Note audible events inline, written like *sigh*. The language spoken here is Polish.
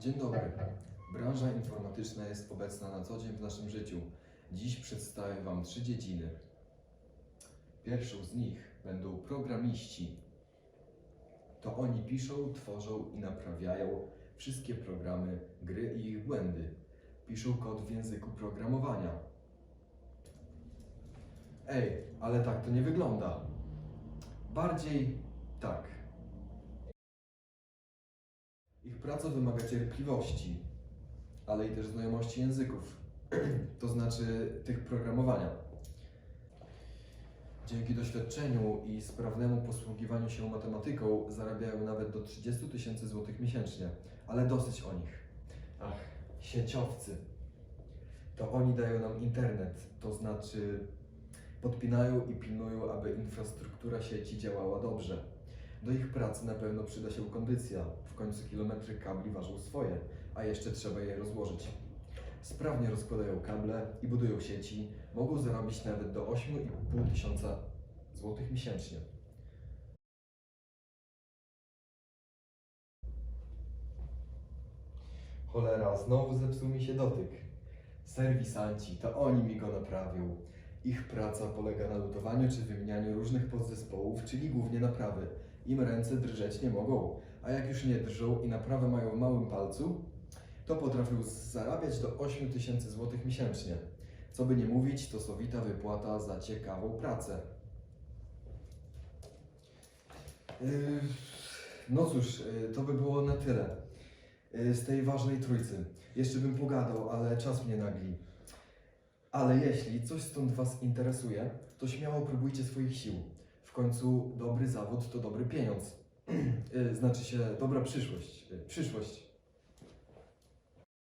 Dzień dobry. Branża informatyczna jest obecna na co dzień w naszym życiu. Dziś przedstawię Wam trzy dziedziny. Pierwszą z nich będą programiści. To oni piszą, tworzą i naprawiają wszystkie programy, gry i ich błędy. Piszą kod w języku programowania. Ej, ale tak to nie wygląda. Bardziej tak. Praca wymaga cierpliwości, ale i też znajomości języków, *clears throat* to znaczy tych programowania. Dzięki doświadczeniu i sprawnemu posługiwaniu się matematyką zarabiają nawet do 30 tysięcy złotych miesięcznie, ale dosyć o nich. Ach, sieciowcy. To oni dają nam internet, to znaczy podpinają i pilnują, aby infrastruktura sieci działała dobrze. Do ich pracy na pewno przyda się kondycja. W końcu kilometry kabli ważą swoje, a jeszcze trzeba je rozłożyć. Sprawnie rozkładają kable i budują sieci. Mogą zarobić nawet do 8,5 tysiąca złotych miesięcznie. Cholera, znowu zepsuł mi się dotyk. Serwisanci, to oni mi go naprawią. Ich praca polega na lutowaniu czy wymienianiu różnych podzespołów, czyli głównie naprawy. Im ręce drżeć nie mogą, a jak już nie drżą i naprawę mają w małym palcu, to potrafią zarabiać do 8 tysięcy złotych miesięcznie. Co by nie mówić, to sowita wypłata za ciekawą pracę. Yy, No cóż, yy, to by było na tyle yy, z tej ważnej trójcy. Jeszcze bym pogadał, ale czas mnie nagli. Ale jeśli coś stąd Was interesuje, to śmiało próbujcie swoich sił. Końcu dobry zawód to dobry pieniądz. Yy, *clears throat* znaczy się dobra przyszłość. Yy, Przyszłość.